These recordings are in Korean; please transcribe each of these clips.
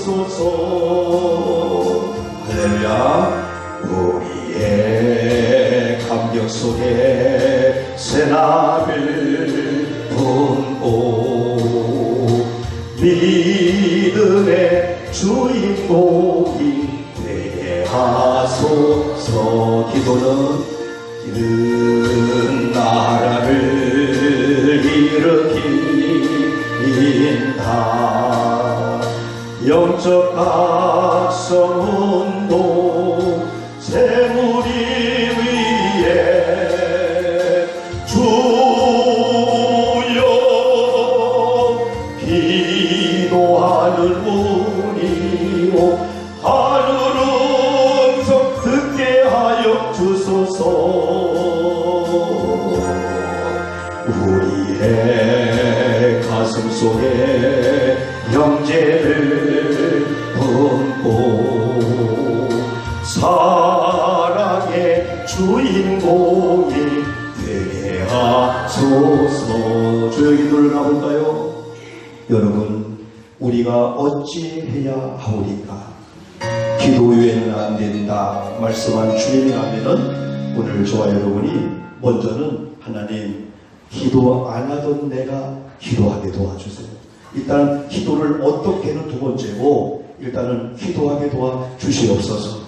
주소서. 할렐루야. 우리의 감격 속에 새나를 품고 믿음의 주인공이 되게 하소서. 기도는 영적 각성운동 하오리까 기도 외에는 안 된다 말씀한 주님이라면은 오늘 저와 여러분이 먼저는 하나님 기도 안 하던 내가 기도하게 도와주세요. 일단 기도를 어떻게는 두 번째고 일단은 기도하게 도와주시옵소서.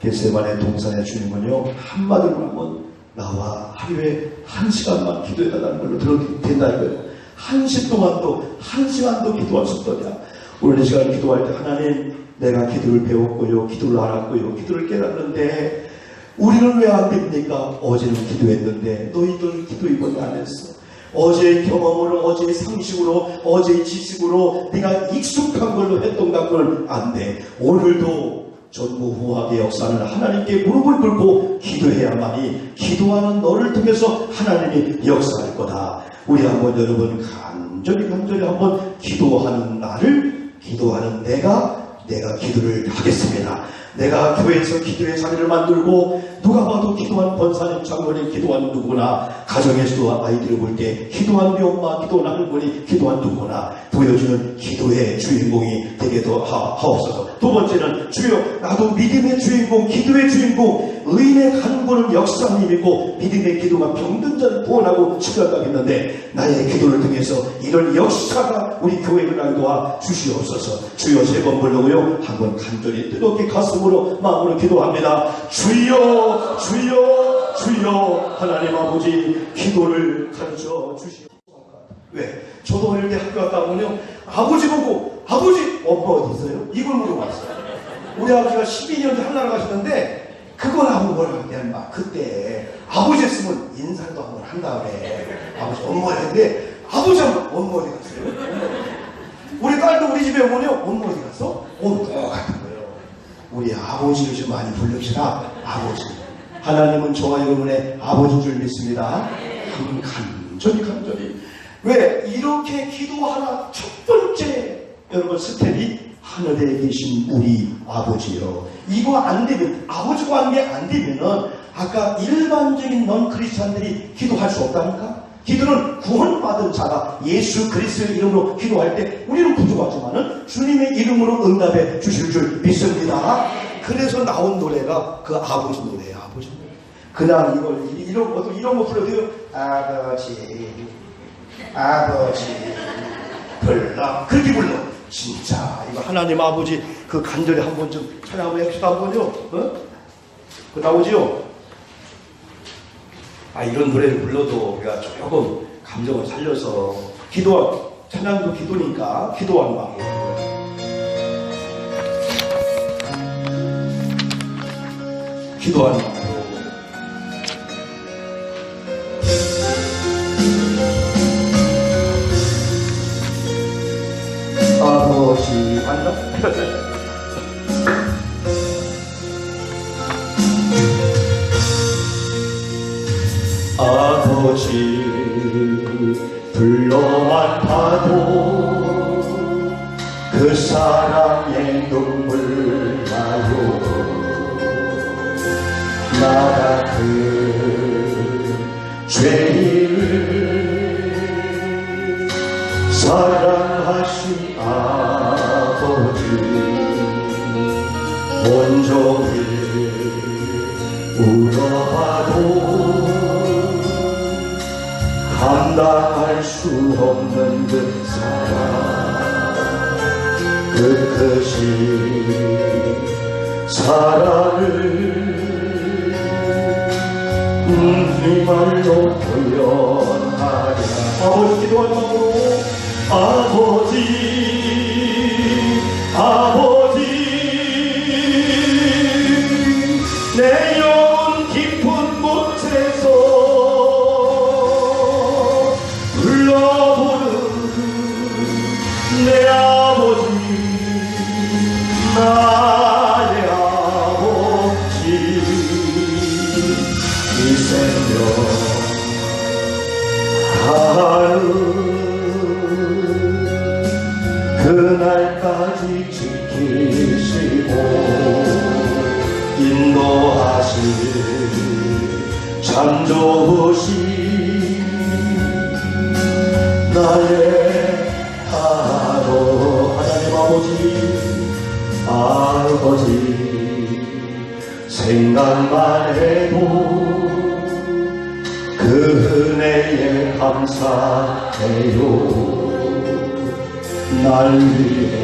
겟세만의 동산의 주님은요 한마디로 하면 나와 하루에 한 시간만 기도해달라는 걸로 들어도 된다 이거예요. 한 시 동안도 한 시간도 기도하셨더냐. 오늘 이 시간 기도할 때 하나님 내가 기도를 배웠고요 기도를 알았고요 기도를 깨달았는데 우리는 왜 안 됩니까? 어제는 기도했는데 너희들 기도 이번에 안 했어. 어제의 경험으로, 어제의 상식으로, 어제의 지식으로 네가 익숙한 걸로 했던 것을 안 돼. 오늘도 전무후하게 역사는 하나님께 무릎을 꿇고 기도해야만이 기도하는 너를 통해서 하나님이 역사할 거다. 우리 한번 여러분 간절히 간절히 한번 기도하는 나를 기도하는 내가 내가 기도를 하겠습니다. 내가 교회에서 기도의 자리를 만들고 누가 봐도 기도한 권사님 장로님 기도한 누구나 가정에서도 아이들을 볼 때 기도한 우리 엄마 기도한 할머니 기도한 누구나 보여주는 기도의 주인공이 되게 더 하- 하옵소서 두 번째는 주여 나도 믿음의 주인공 기도의 주인공 의인의 간구는 역사 님이고 믿음의 기도가 병든 자를 구원하고 치료한다했는데 나의 기도를 통해서 이런 역사가 우리 교회를 알도와 주시옵소서. 주여 세번 부르고요. 한 번 간절히 뜨겁게 가슴으로 마음으로 기도합니다. 주여 주여 주여. 하나님 아버지 기도를 가르쳐 주시옵소서. 왜? 저도 어릴 때 학교 갔다 오면요. 아버지 보고 아버지! 엄마 어디 있어요? 이걸 물어봤어요. 우리 아버지가 12년 전 한나라 가시는데 하고 뭐라고 그냥 막 그때 아버지 했으면 인사도 한번 한 다음에 아버지 엄마 했는데 아버지 하면 엄마 어디 갔어요? 우리 딸도 우리 집에 오면요 엄마 어디 갔어? 엄마 똑같은 거예요. 우리 아버지를 좀 많이 부릅시다 아버지. 하나님은 저와 여러분의 아버지인 줄 믿습니다. 간절히 간절히. 왜 이렇게 기도하나 첫 번째 여러분 스텝이 하늘에 계신 우리 아버지요 이거 안 되면 아버지 관계 안 되면은 아까 일반적인 넌 크리스찬들이 기도할 수 없다니까 기도는 구원받은 자가 예수 그리스도의 이름으로 기도할 때 우리는 부족하지만은 주님의 이름으로 응답해 주실 줄 믿습니다. 그래서 나온 노래가 그 아버지 노래예요. 아버지 노래. 그냥 이걸 이- 이런 것도 이런 거 불러도요. 아버지, 아버지, 불러 그렇게 불러. 진짜 이거 하나님 아버지 그 간절히 한번 좀 찬양하고 합시다 한번요. 어? 그 나오지요? 아 이런 노래를 불러도 우리가 조금 감정을 살려서 기도 찬양도 기도니까 기도하는 마음 기도하는 마음 아버지 감당할 수 없는 그 사랑. 그 크신 사랑을 이 말로 표현하랴 아버지 기도하는 마음으로 아버지 참 좋으신 나의 하루 하나님 아버지 아버지 생각만 해도 그 은혜에 감사해요. 날 위해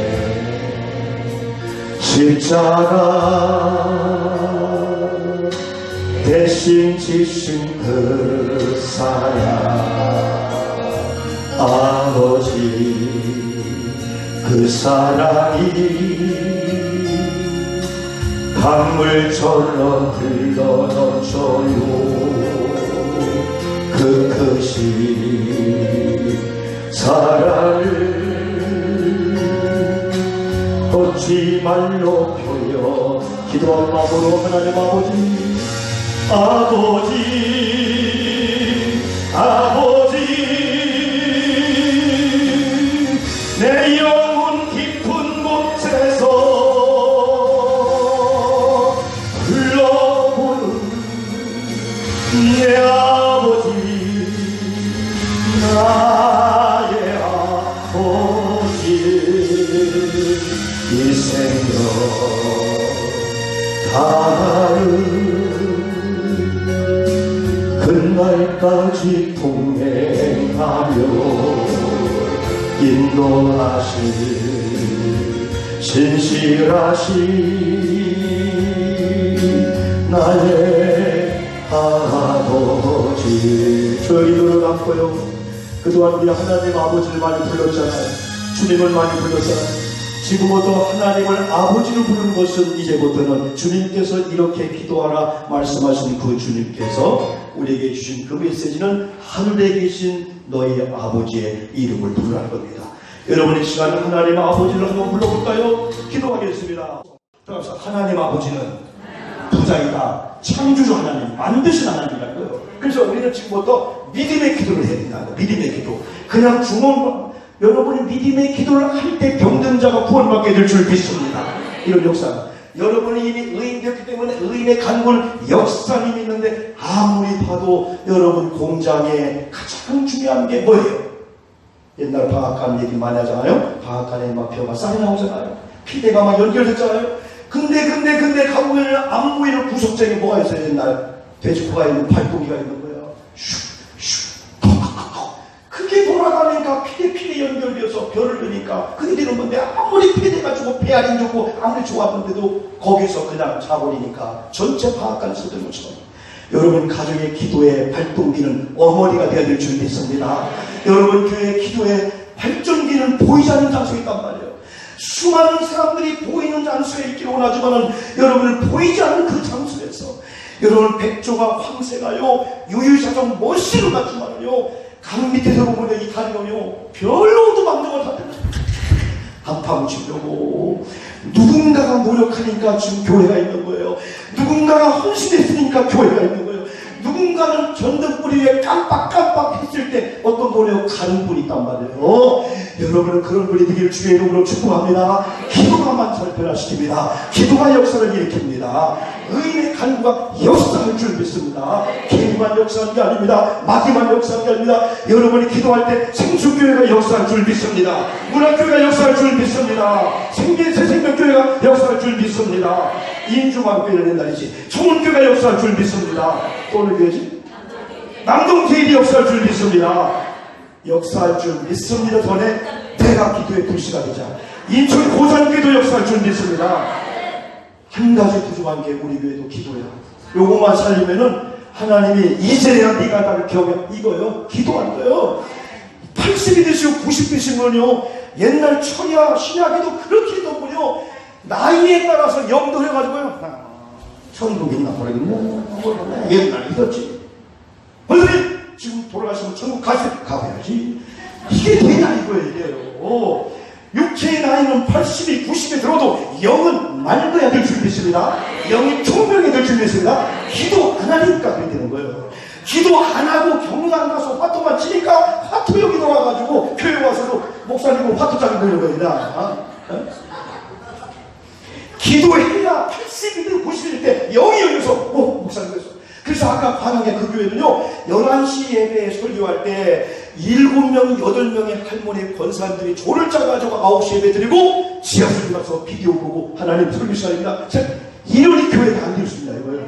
십자가 대신 지신 그 사랑 아버지 그 사랑이 강물처럼 흘러넘쳐요. 그 크신 사랑을 어찌 말로 표현 기도한 마음으로 하나님 아버지 아버지 신실하신 나의 아버지. 저희 눈을 감고요. 그동안 우리 하나님 아버지를 많이 불렀잖아요. 주님을 많이 불렀잖아요. 지금부터 하나님을 아버지로 부르는 것은 이제부터는 주님께서 이렇게 기도하라 말씀하신 그 주님께서 우리에게 주신 그 메시지는 하늘에 계신 너희 아버지의 이름을 부르라는 겁니다. 여러분 이 시간에 하나님 아버지를 한번 불러볼까요? 기도하겠습니다. 따라서 하나님 아버지는 부자이다. 창조주 하나님, 만드신 하나님이라고요. 그래서 우리는 지금부터 믿음의 기도를 해야 된다고. 믿음의 기도. 그냥 주문, 여러분이 믿음의 기도를 할 때 병든 자가 구원받게 될 줄 믿습니다. 이런 역사. 여러분이 이미 의인 되었기 때문에 의인의 간구를 역사님 있는데 아무리 봐도 여러분 공장에 가장 중요한 게 뭐예요? 옛날 방앗간 얘기 많이 하잖아요. 방앗간에 막 벼가 쌀이 나오잖아요. 피대가 막 연결됐잖아요. 근데 근데 근데 가보면 안 보이는 구석쟁이 뭐가 있어요 옛날 돼지코가 있는 발동기가 있는 거예요. 슉슉 그게 돌아가니까 피대 피대 연결되어서 벼를 넣으니까 그게 되는 건데 아무리 피대가 주고 배알이 좋고 아무리 좋았는데도 거기서 그냥 자버리니까 전체 방앗간 쓰던 것처럼 여러분 가정의 기도의 발동기는 어머니가 되어야 될줄 믿습니다. 여러분 교회 기도의 발전기는 보이지 않는 장소에 있단 말이에요. 수많은 사람들이 보이는 장소에 있기를 원하지만은 여러분을 보이지 않는 그 장소에서 여러분 백조가 황새가요 유유자적 멋있는 같지만요 강 밑에서 보면 이 다리가요 별로 도 망정을 다 한판 치려고 누군가가 노력하니까 지금 교회가 있는 거예요. 누군가가 헌신했으니까 교회가 있는 거예요. 누군가는 전등불이 위에 깜빡깜빡 했을 때 어떤 노력 가는 분이 있단 말이에요. 여러분은 그런 분이 되기를 주의 이름으로 축복합니다. 기도가 만사를 변화시킵니다. 기도가 역사를 일으킵니다. 의인의 간구가 역사할 줄 믿습니다. 개인만 역사하는 게 아닙니다. 마귀만 역사하는 게 아닙니다. 여러분이 기도할 때 생수교회가 역사할 줄 믿습니다. 문화교회가 역사할 줄 믿습니다. 생긴 새생명교회가 역사할 줄 믿습니다. 인주만교회는 옛날이지. 청운교회가 역사할 줄 믿습니다. 또 어느 교회지? 남동제일이 역사할 줄 믿습니다. 역사할 줄 믿습니다. 전에 내가 기도의 불씨가 되자. 인천 고산교회도 역사할 줄 믿습니다. 한 가지 부족한 게 우리 교회도 기도야. 요것만 살리면은 하나님이 이제야 네가 나를 경외 이거요. 기도 안 돼요. 80이 되시고 90 되시면요. 옛날 철야 신약에도 그렇게 있더군요. 나이에 따라서 영도 해가지고요. 아, 천국 있나 모르겠네. 옛날에 있었지. 선생님 지금 돌아가시면 천국 가시 가봐야지. 이게 되냐 이거예요. 육체의 나이는 80이 90에 들어도 영은 맑아야 될줄 믿습니다. 영이 총명해야 될줄 믿습니다. 기도 안 하니까 그렇게 되는 거예요. 기도 안 하고 경당 가서 화투만 치니까 화투 여기 나와가지고 교회 와서도 목사님은 되는 겁니다. 어? 기도해야 80이든 90일 때 영이 열려서 어 목사님 그래서 그래서 아까 반항의 그 교회는요 11시 예배에 설교할 때 7명 8명의 할머니 권사님들이 조를 짜가지고 9시 예배 드리고 지하철 가서 비디오 보고 하나님 설교 시간입니다. 이런이 교회가 안 되었습니다 이거요?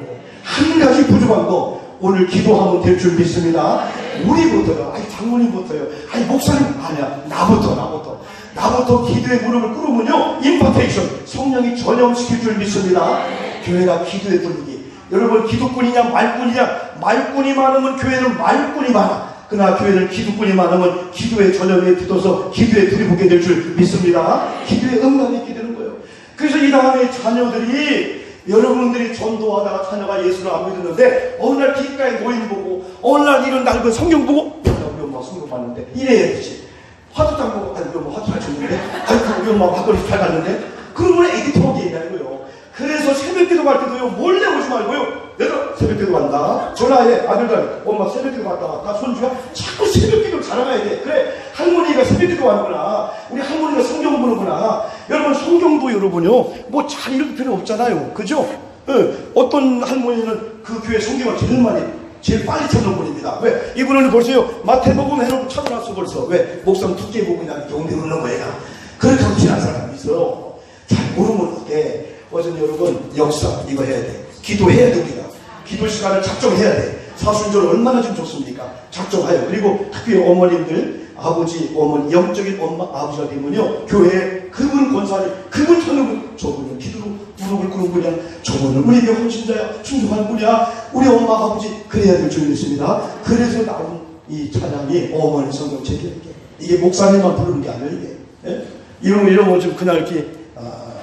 한 가지 부족한 거 오늘 기도하면 될 줄 믿습니다. 우리부터요. 아니 장모님부터요. 아니 목사님 아니야. 나부터 나부터. 나부터 기도의 무릎을 꿇으면요 임파테이션 성령이 전염시킬 줄 믿습니다. 교회가 기도의 분위기. 여러분 기도꾼이냐 말꾼이냐? 말꾼이 많으면 교회는 말꾼이 많아 그러나 교회는 기도꾼이 많으면 기도의 전염에 기도서 기도에 들이보게 될 줄 믿습니다. 기도의 응답이 있게 되는 거예요. 그래서 이 다음에 자녀들이 여러분들이 전도하다가 자녀가 예수를 안 믿었는데 어느 날 길가에 노인 보고 어느 날 이런 낡은 성경 보고 야 우리 엄마 성경 봤는데 이래야지. 화투장 보고 아니 우리 엄마 화투 잘 쳤는데? 아니 우리 엄마 막걸리 잘 갔는데? 그러면 애기 토목이 얘기하고요 그래서 새벽 기도 갈 때도요 몰래 오지 말고요 얘들아 새벽 기도 간다 전화해 아들들 엄마 새벽 기도 갔다 왔다 손주야 자꾸 새벽 기도 자랑해야 돼 그래 할머니가 새벽 기도 가는구나 우리 할머니가 성경 보는구나 여러분 성경도 여러분요 뭐 잘 읽을 필요 없잖아요 그죠 예, 어떤 할머니는 그 교회 성경을 제일 많이 제일 빨리 찾는 분입니다. 왜? 이분은 보세요. 마태복음 해놓고 찾아놨어 벌써. 왜? 목사님 두께 보고 그냥 용대 누르는 거야. 그렇게 하고 지난 사람이 있어. 잘 모르면 어때? 어제 여러분 역사 이거 해야 돼. 기도해야 됩니다. 기도 시간을 작정해야 돼. 사순절 얼마나 좀 좋습니까? 작정하여. 그리고 특히 어머님들, 아버지, 어머니, 영적인 엄마, 아버지가 되면요. 교회에 그분 권사님, 그분 분, 저분은 기도로 무릎을 꿇은 분이야. 저분은 우리 교회 헌신자야. 충성한 분이야. 우리 엄마, 아버지, 그래야 될줄 믿습니다. 그래서 나온 이 찬양이 어머니 성경 책이 이게. 이게 목사님만 부르는 게 아니에요, 이게. 예? 이런 거, 이런 거좀 그냥 이렇게,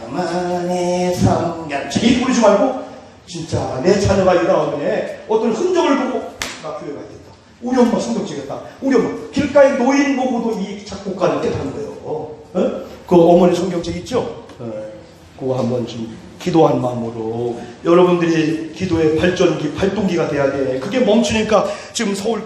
어머니 성경책. 이 부르지 말고, 진짜 내 자녀가 이 다음에 어떤 흔적을 보고 나 교회 가야겠다. 우리 엄마 성경 찍겠다. 우리 엄마 길가에 노인 보고도 이 작곡가를 깨닫는 거예요. 어? 어? 그 어머니 성경책 있죠? 어, 그거 한번 좀 기도한 마음으로 여러분들이 기도의 발전기, 발동기가 돼야 돼. 그게 멈추니까 지금 서울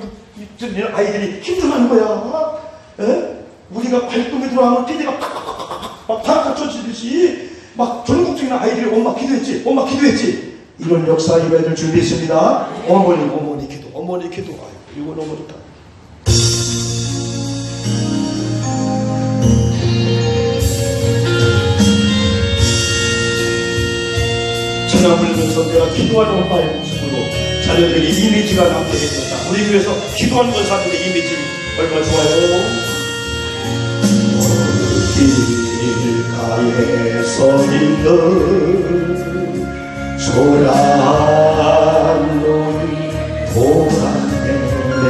아이들이 힘들어하는 거야. 에? 우리가 발동이 들어가면 피디가 팍팍팍팍 팍팍 쳐지듯이 막 전국적인 아이들이 엄마 기도했지, 엄마 기도했지. 이런 역사 줄 믿습니다. 어머니, 어머니 기도, 어머니 기도. 아유, 너무 좋다. 찬양 부르면서 내가 기도하는 엄마의 모습으로 자녀들에게 이미지가 남게 해줬다. 우리 교회에서 기도하는 권사들의 이미지 얼마나 좋아요. 산에서 빛는 초라한 놈이 돌아내네.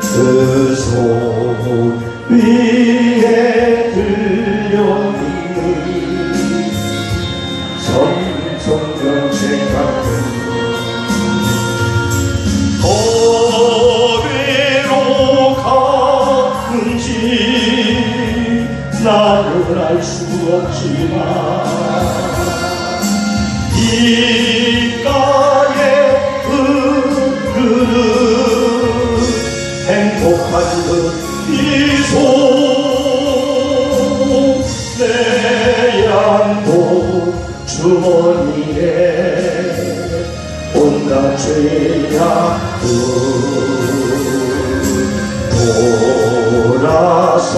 그손 위 돌아서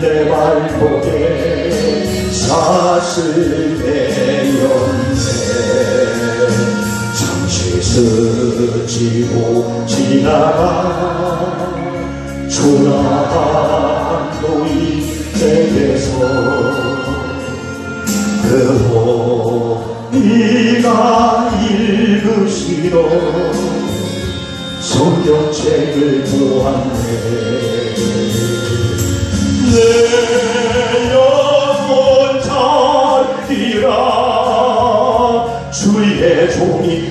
내 발목에 사슬 내렸네. 잠시 스치고 지나가 초라한 노인에게서 그호 네가 읽으시던 성경책을 보았네. 내 영혼 자리라. 주의 종이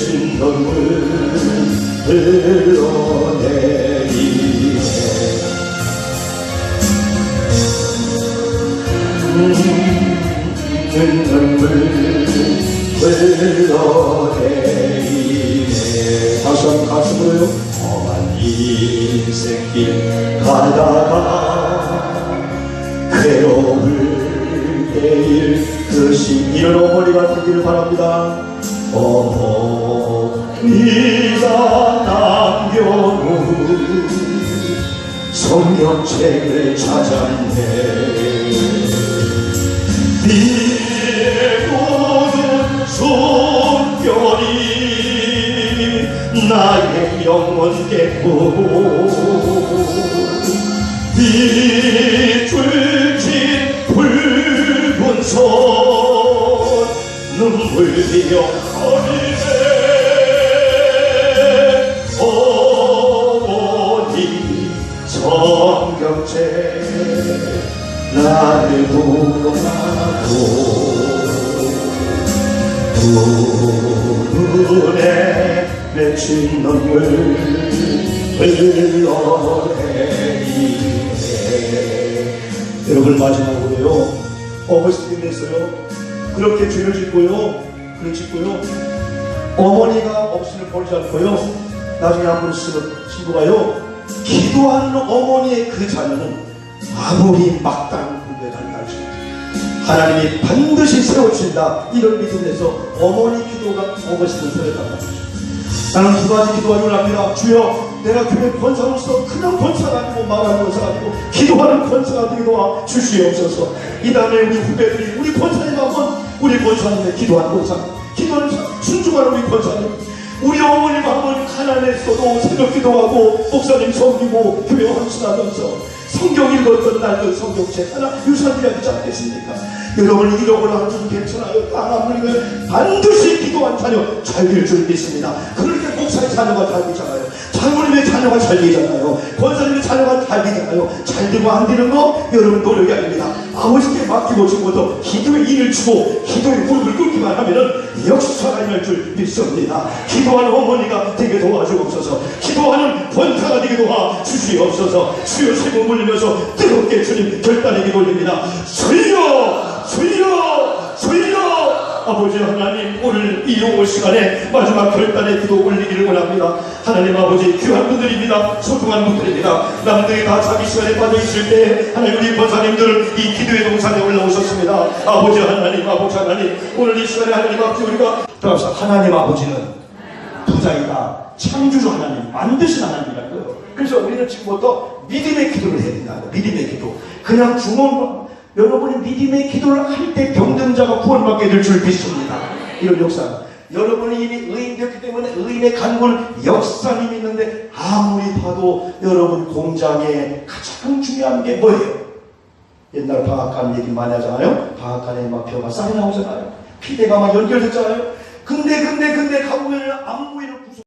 맺힌 눈물 흘러내리네 음, 다시 가슴으로요 험한 인생길 가다가 괴로울 때일 듯이 이런 어머니가 되기를 바랍니다 어머니가 남겨놓은 성경책을 찾았네 네 모든 손결이 나의 영혼 깨꾸고 비줄 비어 어리네 어머니 성경책 나를 두 눈에 맺힌 눈물 흘러내리네 여러분 마지막으로요 어머니께서요 그렇게 죄를 짓고요. 그를 짓고요. 어머니가 없으면 버리지 않고요. 나중에 한번 쓰는 친구가요 기도하는 어머니의 그 자녀는 아무리 막다른 군대를 갈지 하나님이 반드시 세워주신다. 이런 믿음에서 어머니 기도가 세웠단 말이죠 나는 두 가지 기도하기를 합니다. 주여 내가 교회 권사로서 그냥 권사가 아니고 말하는 권사가 아니고 기도하는 권사가 되게 도와 주시옵소서. 이 다음에 우리 후배들이 우리 권사님 우리 권사님의 기도하는 권사 기도하는 사- 순종하는 우리 권사님 우리 어머님 한번 가난했어도 새벽 기도하고 목사님 섬기고 교회 헌신하면서 성경 읽었던 날 그 성경책 하나 유산이야 되지 않겠습니까? 여러분 이러거나 좀 괜찮아요. 하나님을 반드시 기도한 자녀 잘 될 줄 믿습니다. 그렇게 목사의 자녀가 잘 되잖아요. 장모님의 자녀가 잘 되잖아요. 권사님의 자녀가 잘 되잖아요. 잘 되고 안 되는 거 여러분 노력이 아닙니다. 아버지께 맡기고 싶어도 기도에 일을 주고 기도에 무릎을 꿇기만 하면은 사람이 할줄 믿습니다. 기도하는 어머니가 되게 도와주옵소서. 기도하는 권사가 되게 도와 주시옵소서. 주여 세번 물리면서 뜨겁게 주님 결단에게 돌립니다. 주여! 주여! 주여! 아버지 하나님 오늘 이 용어 시간에 마지막 결단의 기도 올리기를 원합니다. 하나님 아버지 귀한 분들입니다. 소중한 분들입니다. 남들이 다 자기 시간에 빠져 있을 때 하나님 우리 권사님들 이 기도의 동산에 올라오셨습니다. 아버지 하나님 아버지 하나님 오늘 이 시간에 하나님 앞에 우리가 따라서 하나님 아버지는 부자이다. 창조주 하나님 만드신 하나님이라고요. 그래서 우리는 지금부터 믿음의 기도를 해야 된다. 믿음의 기도. 그냥 주문 여러분이 믿음의 기도를 할 때 병든 자가 구원받게 될 줄 믿습니다. 이런 역사. 여러분이 이미 의인 됐기 때문에 의인의 간골 역사님이 있는데 아무리 봐도 여러분 공장에 가장 중요한 게 뭐예요? 옛날 방앗간 얘기 많이 하잖아요. 방앗간에 막 벼가 싹이 나오잖아요. 피대가 막 연결됐잖아요. 근데 근데 근데 가보면 안보이는